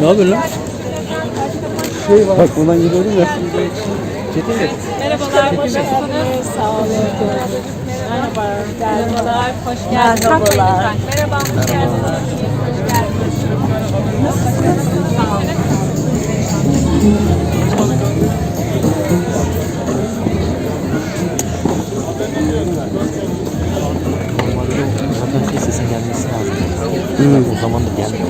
Ne yapıyorsun lan? Bak buradan gidiyorum ya. Çetin de. Merhabalar. Hoş geldiniz. Sağ olun. Merhaba. Merhabalar. Hoş geldiniz. Merhabalar. Merhaba. Hoş geldiniz. Hoş geldiniz. Nasılsınız? Sağ olun. Şey sesin gelmesi lazım. O zaman da gelmiyor.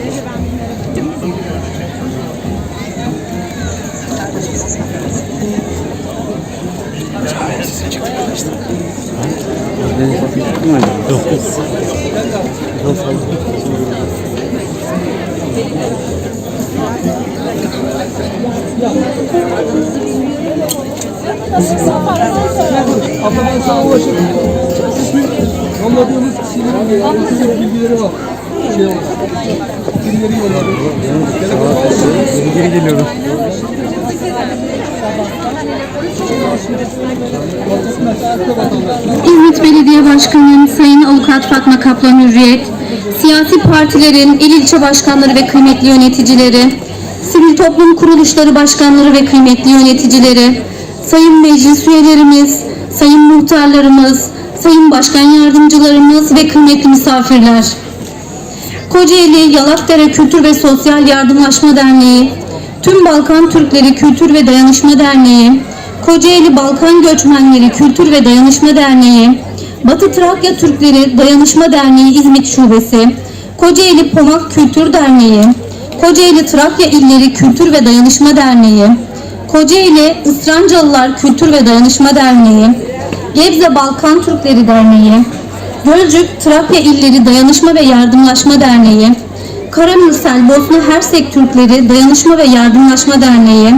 Yok. Yok. Abla ben sana ulaşırım. Yolladığınız kişilerin yolladığınız bilgileri var. Şey yolladım. Geri geri geliyorum. İzmit Belediye Başkanı Sayın Avukat Fatma Kaplan Hürriyet, siyasi partilerin il ilçe başkanları ve kıymetli yöneticileri, sivil toplum kuruluşları başkanları ve kıymetli yöneticileri, sayın meclis üyelerimiz, sayın muhtarlarımız, sayın başkan yardımcılarımız ve kıymetli misafirler. Kocaeli Yalatdere Kültür ve Sosyal Yardımlaşma Derneği, Tüm Balkan Türkleri Kültür ve Dayanışma Derneği, Kocaeli Balkan Göçmenleri Kültür ve Dayanışma Derneği, Batı Trakya Türkleri Dayanışma Derneği İzmit Şubesi, Kocaeli Pomak Kültür Derneği, Kocaeli Trakya İlleri Kültür ve Dayanışma Derneği, Kocaeli Israncalılar Kültür ve Dayanışma Derneği, Gebze Balkan Türkleri Derneği, Gölcük Trakya İlleri Dayanışma ve Yardımlaşma Derneği, Karamürsel Bosna Hersek Türkleri Dayanışma ve Yardımlaşma Derneği,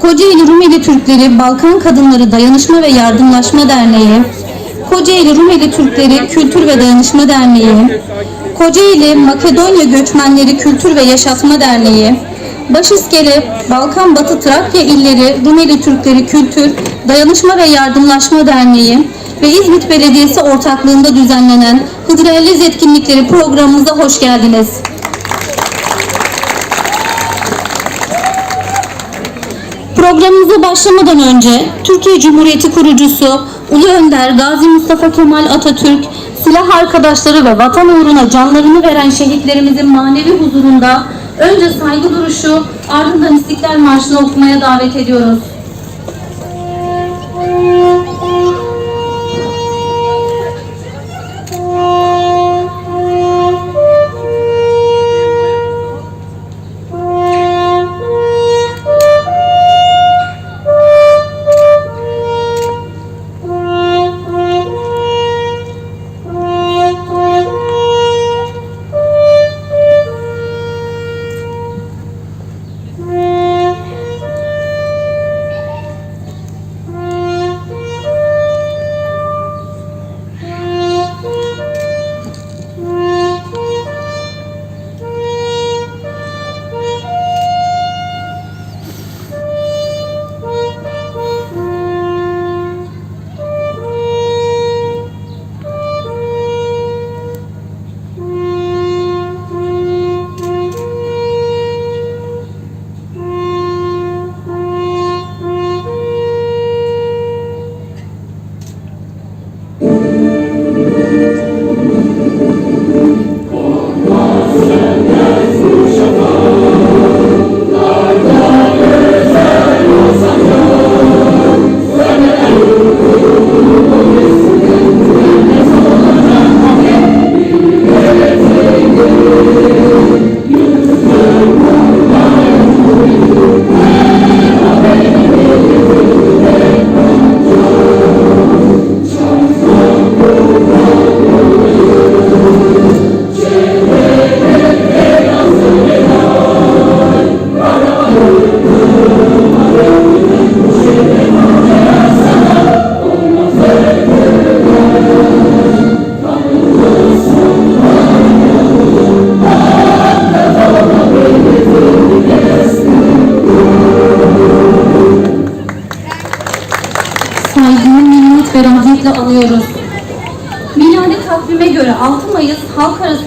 Kocaeli Rumeli Türkleri Balkan Kadınları Dayanışma ve Yardımlaşma Derneği, Kocaeli Rumeli Türkleri Kültür ve Dayanışma Derneği, Kocaeli Makedonya Göçmenleri Kültür ve Yaşatma Derneği, Başiskele Balkan Batı Trakya İlleri Rumeli Türkleri Kültür, Dayanışma ve Yardımlaşma Derneği ve İzmit Belediyesi ortaklığında düzenlenen Hıdrellez etkinlikleri programımıza hoş geldiniz. Programımıza başlamadan önce Türkiye Cumhuriyeti kurucusu Ulu Önder Gazi Mustafa Kemal Atatürk, silah arkadaşları ve vatan uğruna canlarını veren şehitlerimizin manevi huzurunda önce saygı duruşu ardından İstiklal Marşı'nı okumaya davet ediyoruz.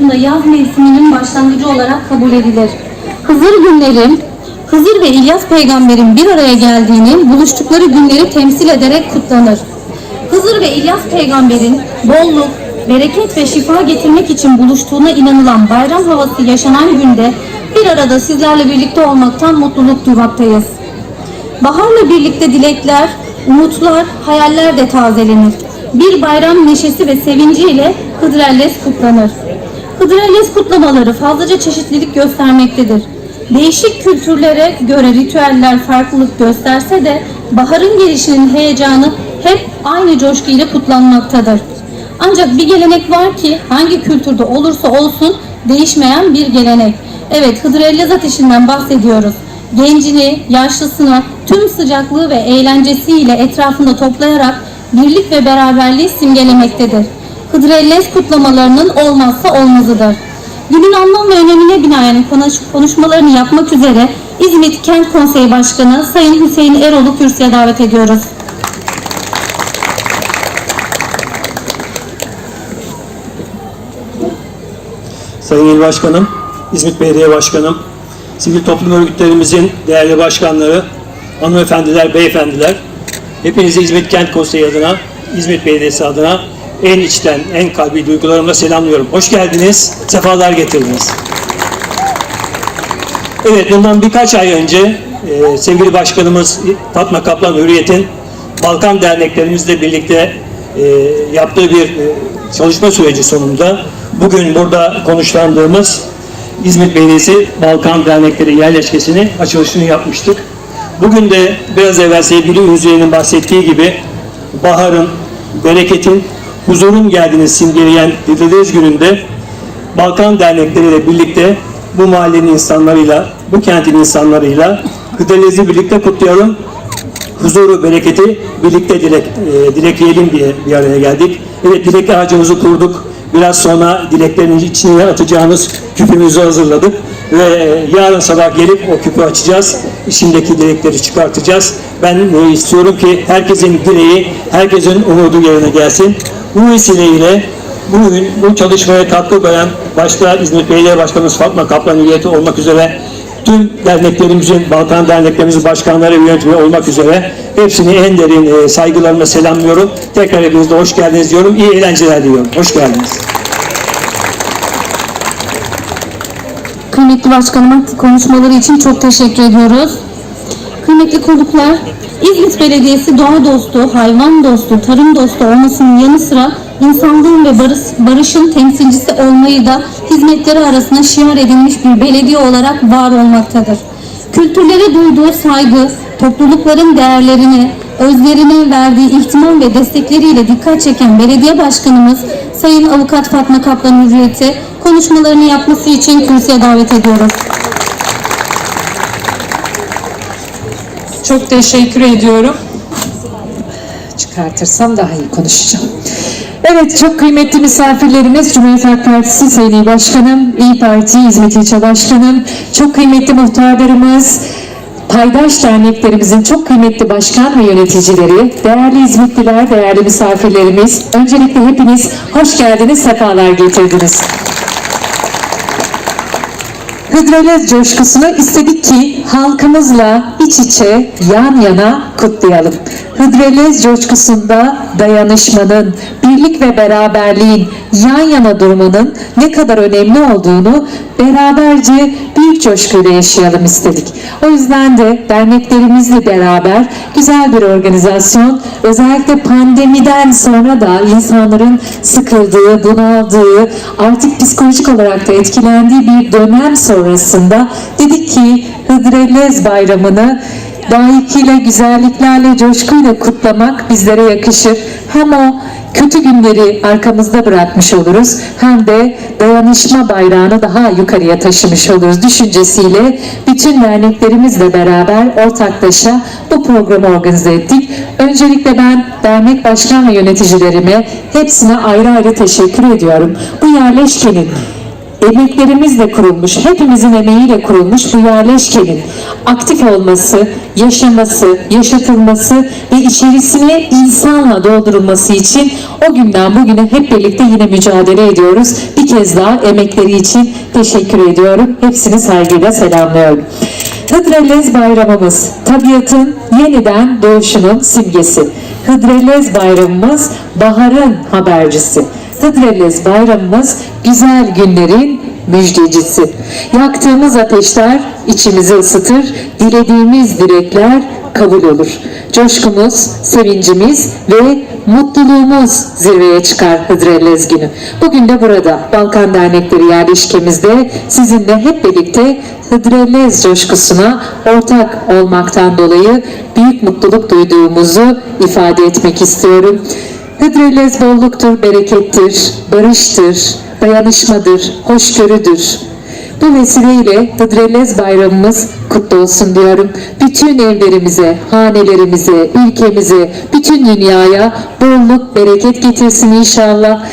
Arasında yaz mevsiminin başlangıcı olarak kabul edilir. Hızır günleri, Hızır ve İlyas peygamberin bir araya geldiğini, buluştukları günleri temsil ederek kutlanır. Hızır ve İlyas peygamberin bolluk, bereket ve şifa getirmek için buluştuğuna inanılan bayram havası yaşanan günde bir arada sizlerle birlikte olmaktan mutluluk duymaktayız. Baharla birlikte dilekler, umutlar, hayaller de tazelenir. Bir bayram neşesi ve sevinciyle Hıdrellez kutlanır. Hıdrellez kutlamaları fazlaca çeşitlilik göstermektedir. Değişik kültürlere göre ritüeller farklılık gösterse de baharın gelişinin heyecanı hep aynı coşkuyla kutlanmaktadır. Ancak bir gelenek var ki hangi kültürde olursa olsun değişmeyen bir gelenek. Evet Hıdrellez ateşinden bahsediyoruz gencini, yaşlısını tüm sıcaklığı ve eğlencesiyle etrafında toplayarak birlik ve beraberliği simgelemektedir. Hıdrellez kutlamalarının olmazsa olmazıdır. Günün anlam ve önemine binaen konuş- konuşmalarını yapmak üzere İzmit Kent Konseyi Başkanı Sayın Hüseyin Erol'u kürsüye davet ediyoruz. Sayın İl Başkanım, İzmit Belediye Başkanım, sivil toplum örgütlerimizin değerli başkanları, hanımefendiler, beyefendiler, hepinizi İzmit Kent Konseyi adına, İzmit Belediyesi adına en içten, en kalbi duygularımla selamlıyorum. Hoş geldiniz, sefalar getirdiniz. Evet, bundan birkaç ay önce e, sevgili başkanımız Fatma Kaplan Hürriyet'in Balkan derneklerimizle birlikte e, yaptığı bir e, çalışma süreci sonunda bugün burada konuşlandığımız İzmit Belediyesi Balkan Dernekleri yerleşkesini açılışını yapmıştık. Bugün de biraz evvel sevgili Ünzüye'nin bahsettiği gibi baharın, bereketin, huzurun geldiğini simgeleyen Dideliz gününde Balkan dernekleriyle birlikte bu mahallenin insanlarıyla, bu kentin insanlarıyla Hıdrellez'i birlikte kutlayalım. Huzuru, bereketi birlikte dilek, e, dilekleyelim diye bir araya geldik. Evet dilek ağacımızı kurduk. Biraz sonra dileklerin içine atacağımız küpümüzü hazırladık. Ve e, yarın sabah gelip o küpü açacağız. İçindeki dilekleri çıkartacağız. Ben e, istiyorum ki herkesin dileği, herkesin umudu yerine gelsin. Bu vesileyle bugün bu çalışmaya katkı koyan başta İzmit Belediye Başkanımız Fatma Kaplan Hürriyeti olmak üzere tüm derneklerimizin, Balkan derneklerimizin başkanları ve yönetimi olmak üzere hepsini en derin e, saygılarımla selamlıyorum. Tekrar hepinize hoş geldiniz diyorum. İyi eğlenceler diliyorum. Hoş geldiniz. Kıymetli başkanıma konuşmaları için çok teşekkür ediyoruz. Kıymetli konuklar, İzmit Belediyesi doğa dostu, hayvan dostu, tarım dostu olmasının yanı sıra insanlığın ve barış, barışın temsilcisi olmayı da hizmetleri arasında şiar edilmiş bir belediye olarak var olmaktadır. Kültürlere duyduğu saygı, toplulukların değerlerini, özlerine verdiği ihtimam ve destekleriyle dikkat çeken belediye başkanımız Sayın Avukat Fatma Kaplan Hürriyeti konuşmalarını yapması için kürsüye davet ediyoruz. Çok teşekkür ediyorum. Çıkartırsam daha iyi konuşacağım. Evet çok kıymetli misafirlerimiz Cumhuriyet Halk Partisi Sayın Başkanım, İyi Parti İzmit İlçe Başkanım, çok kıymetli muhtarlarımız, paydaş derneklerimizin çok kıymetli başkan ve yöneticileri, değerli İzmitliler, değerli misafirlerimiz, öncelikle hepiniz hoş geldiniz, sefalar getirdiniz. Hıdrellez coşkusunu istedik ki halkımızla iç içe yan yana kutlayalım. Hıdrellez coşkusunda dayanışmanın, birlik ve beraberliğin yan yana durmanın ne kadar önemli olduğunu beraberce büyük coşkuyla yaşayalım istedik. O yüzden de derneklerimizle beraber güzel bir organizasyon, özellikle pandemiden sonra da insanların sıkıldığı, bunaldığı, artık psikolojik olarak da etkilendiği bir dönem sonrasında dedik ki Hıdrellez Bayramı'nı layıkıyla, güzelliklerle, coşkuyla kutlamak bizlere yakışır. Hem o kötü günleri arkamızda bırakmış oluruz hem de dayanışma bayrağını daha yukarıya taşımış oluruz düşüncesiyle bütün derneklerimizle beraber ortaklaşa bu programı organize ettik. Öncelikle ben dernek başkan ve yöneticilerime hepsine ayrı ayrı teşekkür ediyorum. Bu yerleşkenin emeklerimizle kurulmuş, hepimizin emeğiyle kurulmuş bu yerleşkenin aktif olması, yaşaması, yaşatılması ve içerisine insanla doldurulması için o günden bugüne hep birlikte yine mücadele ediyoruz. Bir kez daha emekleri için teşekkür ediyorum. Hepsini saygıyla selamlıyorum. Hıdrellez bayramımız, tabiatın yeniden doğuşunun simgesi. Hıdrellez bayramımız, baharın habercisi. Hıdrellez bayramımız, güzel günlerin müjdecisi. Yaktığımız ateşler içimizi ısıtır, dilediğimiz dilekler kabul olur. Coşkumuz, sevincimiz ve mutluluğumuz zirveye çıkar Hıdrellez günü. Bugün de burada Balkan Dernekleri yerleşkemizde sizinle hep birlikte Hıdrellez coşkusuna ortak olmaktan dolayı büyük mutluluk duyduğumuzu ifade etmek istiyorum. Hıdrellez bolluktur, berekettir, barıştır, dayanışmadır, hoşgörüdür. Bu vesileyle Hıdrellez bayramımız kutlu olsun diyorum. Bütün evlerimize, hanelerimize, ülkemize, bütün dünyaya bolluk, bereket getirsin inşallah.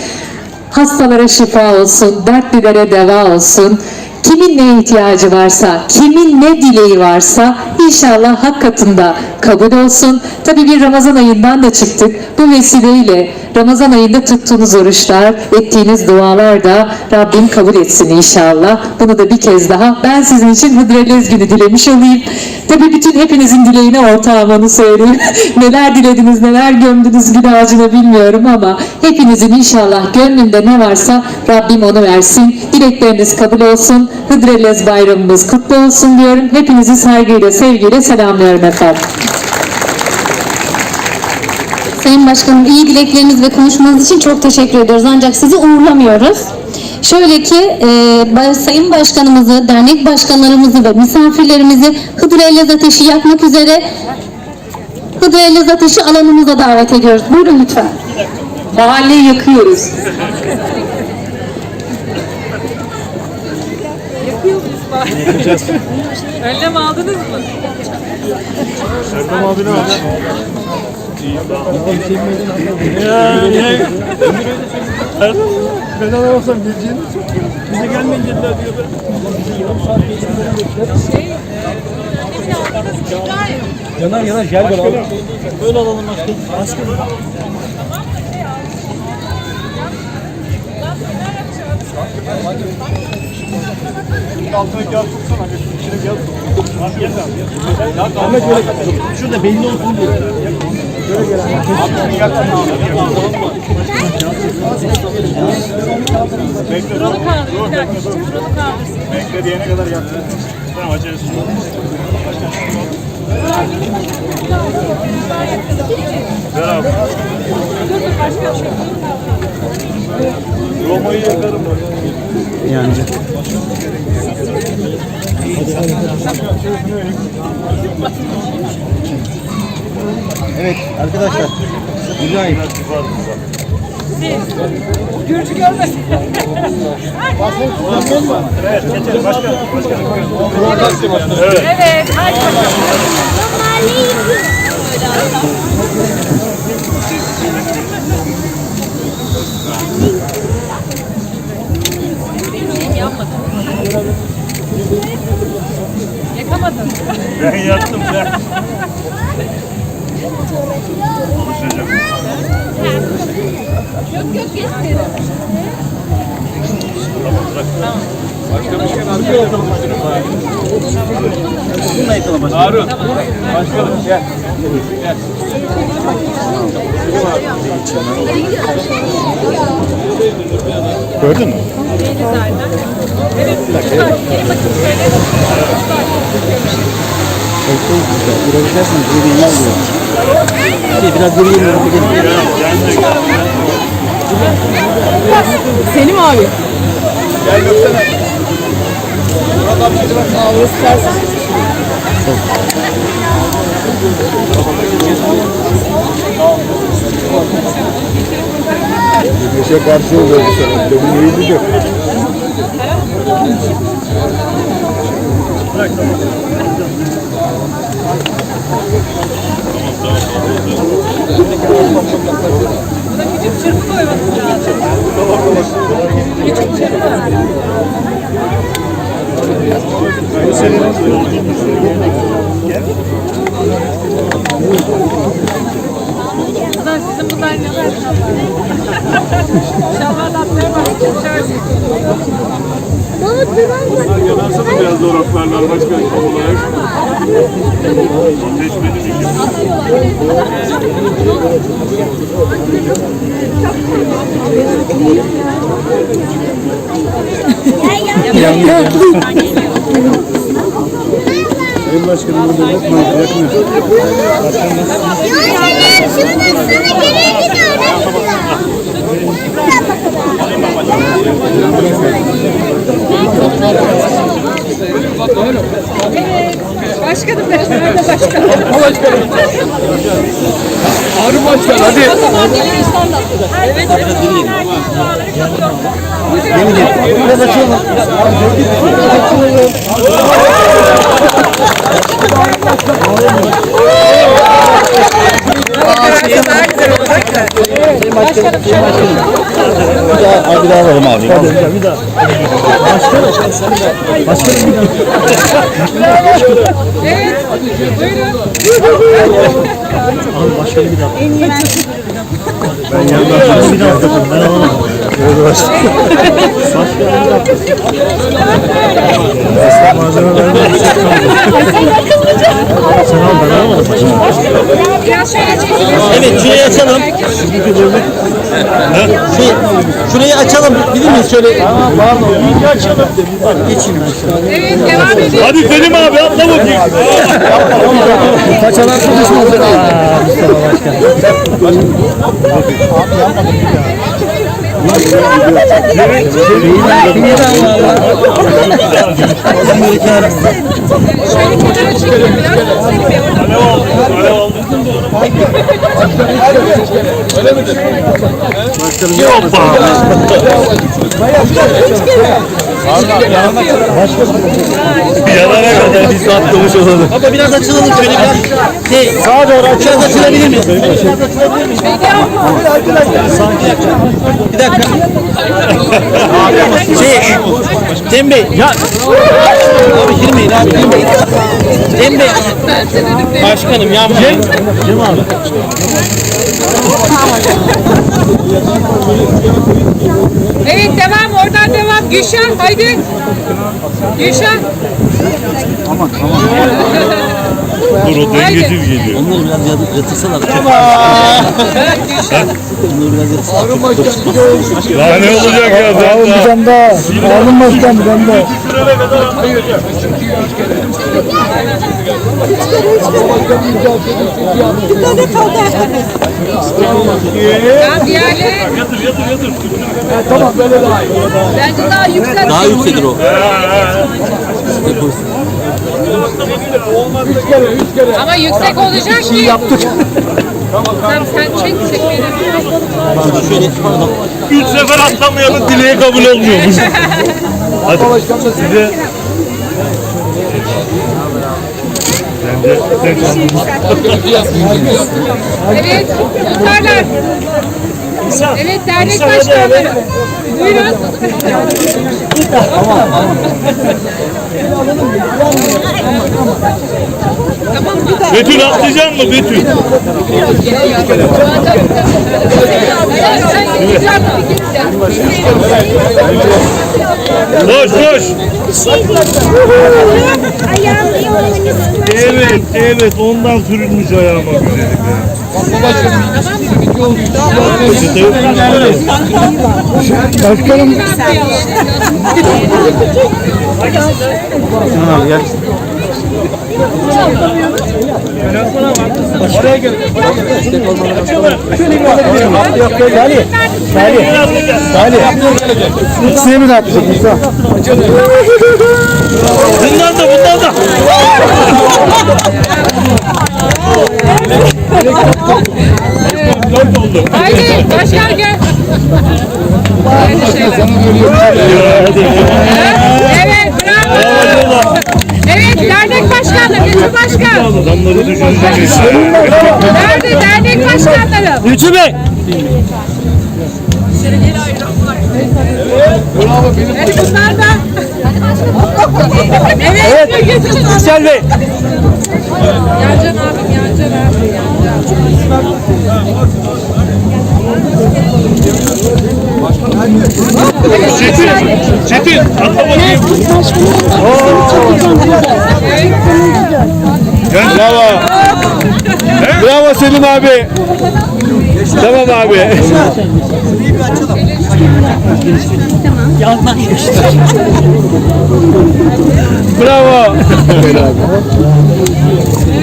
Hastalara şifa olsun, dertlilere deva olsun. Kimin ne ihtiyacı varsa, kimin ne dileği varsa inşallah hak katında kabul olsun. Tabi bir Ramazan ayından da çıktık. Bu vesileyle Ramazan ayında tuttuğunuz oruçlar, ettiğiniz dualar da Rabbim kabul etsin inşallah. Bunu da bir kez daha ben sizin için Hıdrellez günü dilemiş olayım. Tabi bütün hepinizin dileğine ortağım onu söyleyeyim. neler dilediniz, neler gömdünüz gül ağacına bilmiyorum ama hepinizin inşallah gönlünde ne varsa Rabbim onu versin. Dilekleriniz kabul olsun. Hıdrellez bayramımız kutlu olsun diyorum. Hepinizi saygıyla, sevgiyle selamlıyorum efendim. Sayın Başkanım iyi dilekleriniz ve konuşmanız için çok teşekkür ediyoruz. Ancak sizi uğurlamıyoruz. Şöyle ki e, Sayın Başkanımızı, dernek başkanlarımızı ve misafirlerimizi Hıdrellez Ateşi yakmak üzere Hıdrellez Ateşi alanımıza davet ediyoruz. Buyurun lütfen. Mahalleyi yakıyoruz. Önlem aldınız mı? Ben alamazsam geleceğini bize gelmeyin dediler diyor. Yanar yanar gel böyle alalım. Böyle alalım başkanım. Başkanım. Altına kağıt tutsana. İçine kağıt tut. Ahmet böyle şurada belli olsun diye. Böyle gel. Ahmet yaksın. Bekle. Şuralı kaldır. Bir dakika. Şuralı kaldırsın. Bekle diyene kadar yaksın. Tamam acele Ver abi. Roma'yı yakarım. Yancı. Evet arkadaşlar. Mücahit. Gürcü görmesin. Evet, geçelim başkanım. Başkanım. Evet. Hadi bakalım. Yakamadın. Ben yattım ben. Bununla yakalım başkanım. Harun. Başkanım gel. Gördün mü? Neydi zaten? Evet. Gelin bakayım şöyle. Biraz giderseniz geri iyi oluyor. Şey, biraz geri geliyorum. Selim abi. Gel görsene. Güneşe karşı oluyor bu sene. Demin iyiydi de. Küçük çırpı koyması lazım. Küçük çırpı. Ulan sizin bunlar neler? Şalvar atmaya başlayacağız bak. Uçarsın. Yanarsana biraz da oraklarlar başka olarak. Seçmeni mi? Sayın Başkanım burada bakmayın. Yakın. Şuradan sana geri gidiyorum. Başkanım da nerede başkanım? Harun Başkan hadi. Evet. Biraz açalım. Başkanım. Bir daha, bir daha alalım abi. Hadi, bir daha, bir daha. Başkanım, başkanım bir daha. Evet. Buyurun. Abi başkanım bir daha. Ben yandan bir daha yapalım. Ben alamam. Bir malzeme vermem. Sen al ben alamadım. Biraz şöyle. Evet şurayı açalım. Şey, şurayı açalım. Bilir miyiz şöyle? Tamam pardon. İyice açalım. Ben şöyle. Evet devam edin. Hadi Selim abi atla bakayım. Kaçalar konuşmaz. Mustafa Başkan. Şöyle kenara çekin biraz. Selim Yanana kadar bir saat konuşalım. olalım. Baba biraz açılalım şöyle biraz. Şey, sağa doğru açacağız açılabilir mi? Bir dakika. Şey, Cem Bey. Ya. Abi girmeyin abi girmeyin. Cem Bey. Başkanım yapmayın. Cem abi. Evet devam oradan devam. Gülşen haydi. Gülşen. Dur o dengesiz geliyor. Onları biraz yat- yatırsalar. Onları biraz yatırsalar. Daha ne olacak ya Alın bir tane daha. Alın başkan bir tane daha. Sürene kadar anlayacak. Ben diğerleri. Yatır yatır yatır. Bence daha yüksek. Daha yükselir o. Ama yüksek olacak ki. yaptık. Tamam sen çek çek beni. Üç sefer atlamayalım dileği kabul olmuyormuş. Hadi size Bence Evet muhtarlar. Evet dernek başkanları. Buyurun. Betül atlayacak mı Betül? Koş koş. Evet evet ondan sürülmüş ayağıma güzelim ya. Başkanım. Gel. Şuraya gel. Yok yok Salih. Salih. Salih. İkisini mi atacak Musa? Bundan da bundan da. Haydi başkan gel. Haydi şöyle. Evet bravo. Evet dernek başkanları, bütün başkan. Adamları düşünecek işte. Nerede dernek başkanları? Lütfü Bey. Evet bunlar da. Evet. Yüksel Bey. Yancan abim, Yancan abim, Yancan. Çetin. Çetin. Atla bakayım. Bravo. Bravo Selim abi. Tamam abi. Bravo. Ben abi.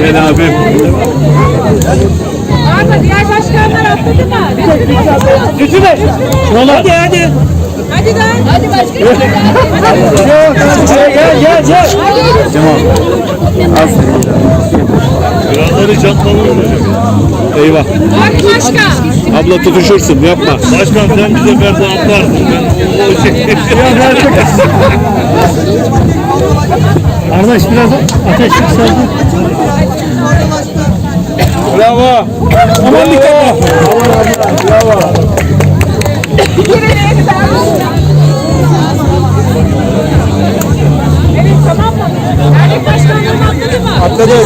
Ben abim. Arka diğer başkanlar atladı mı? Lütfü Bey. Hadi hadi. Hadi lan. Hadi başkanım. Gel gel gel. gel. Kralları jantlalı Eyvah. Hadi başkan. Abla tutuşursun yapma. Başkan sen bize verdi atlarsın. Ben o şey. Arkadaş biraz ateş yükseldi. Bravo. Aman dikkat. Bravo. Atladı.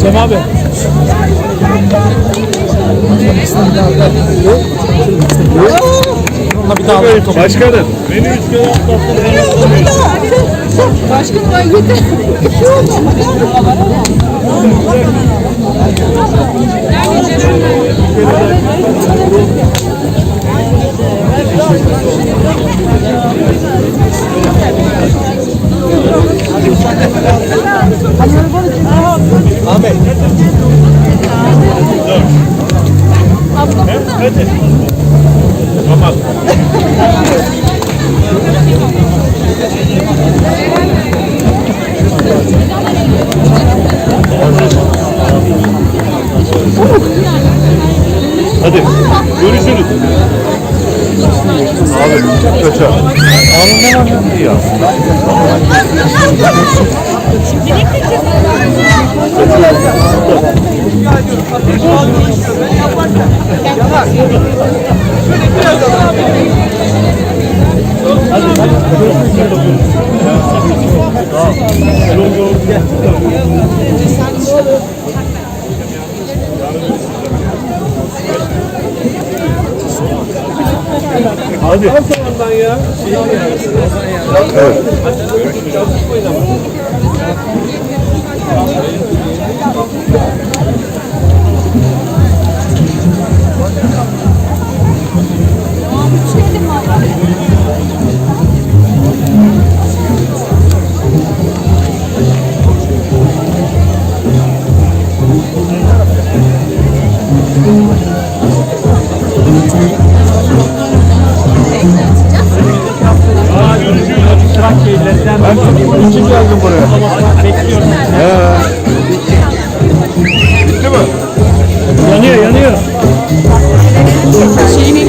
Cem abi. Başkanım. Beni üç kere atlattın. Ben atlamıyorum. Başkanım ay yeter. Nerede İyi aslında. Hadi. Abi. Al sen ondan ya. Şey evet. Abi içelim abi. Ben bunun için geldim buraya. He. Bitti mi? Yanıyor yanıyor. Şeyde